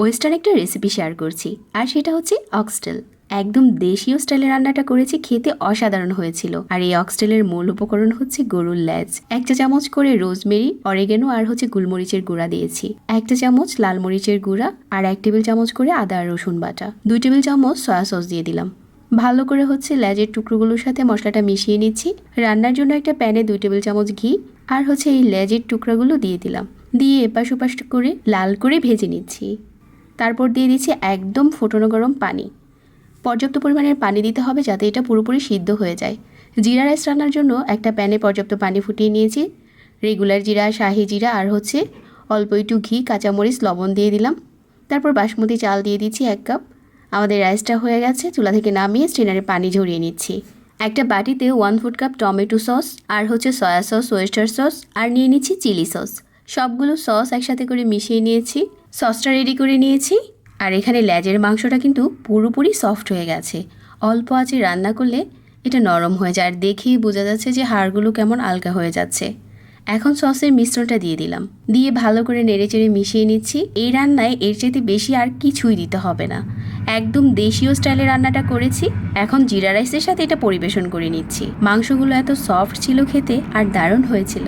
Western একটা recipe share করছি, আর সেটা হচ্ছে অক্সটেল একদম দেশীয় স্টাইলে রান্নাটা করেছি, খেতে অসাধারণ হয়েছিল। আর এই অক্সটেলের মূল উপকরণ হচ্ছে গরুর ল্যাজ এক চা চামচ করে রোজমেরি অরেগেনো আর হচ্ছে গুলমরিচের গুঁড়া দিয়েছি। একটা চামচ লাল মরিচের গুঁড়া, আর এক টেবিল চামচ করে আদা আর রসুন বাটা। দুই টেবিল চামচ সয়া সস দিয়ে দিলাম। ভালো করে হচ্ছে ল্যাজের টুকরোগুলোর সাথে মশলাটা মিশিয়ে নিচ্ছি। রান্নার জন্য একটা প্যানে দুই টেবিল চামচ ঘি, আর হচ্ছে এই ল্যাজের টুকরাগুলো দিয়ে দিলাম। দিয়ে এপাশ ওপাশ করে লাল করে ভেজে নিচ্ছি। তারপর দিয়ে দিচ্ছি একদম ফোটানো গরম পানি। পর্যাপ্ত পরিমাণের পানি দিতে হবে যাতে এটা পুরোপুরি সিদ্ধ হয়ে যায়। জিরা রাইস রান্নার জন্য একটা প্যানে পর্যাপ্ত পানি ফুটিয়ে নিয়েছি। রেগুলার জিরা, শাহি জিরা আর হচ্ছে অল্প একটু ঘি, কাঁচামরিচ, লবণ দিয়ে দিলাম। তারপর বাসমতি চাল দিয়ে দিচ্ছি এক কাপ। আমাদের রাইসটা হয়ে গেছে, চুলা থেকে নামিয়ে স্ট্রেনারে পানি ঝরিয়ে নিচ্ছি। একটা বাটিতে one fourth cup tomato sauce আর হচ্ছে সয়া সস ওয়েস্টার সস আর নিয়ে নিচ্ছি চিলি সস সবগুলো সস একসাথে করে মিশিয়ে নিয়েছি। সসটা রেডি করে নিয়েছি। আর এখানে ল্যাজের মাংসটা কিন্তু পুরোপুরি সফট হয়ে গেছে। অল্প আঁচে রান্না করলে এটা নরম হয়ে যায়। আর দেখেই বোঝা যাচ্ছে যে হাড়গুলো কেমন আলগা হয়ে যাচ্ছে। এখন সসের মিশ্রণটা দিয়ে দিলাম। দিয়ে ভালো করে নেড়েচেড়ে মিশিয়ে নিচ্ছি। এই রান্নায় এর চাইতে বেশি আর কিছুই দিতে হবে না। একদম দেশীয় স্টাইলে রান্নাটা করেছি। এখন জিরা রাইসের সাথে এটা পরিবেশন করে নিচ্ছি। মাংসগুলো এত সফট ছিল খেতে আর দারুণ হয়েছিল।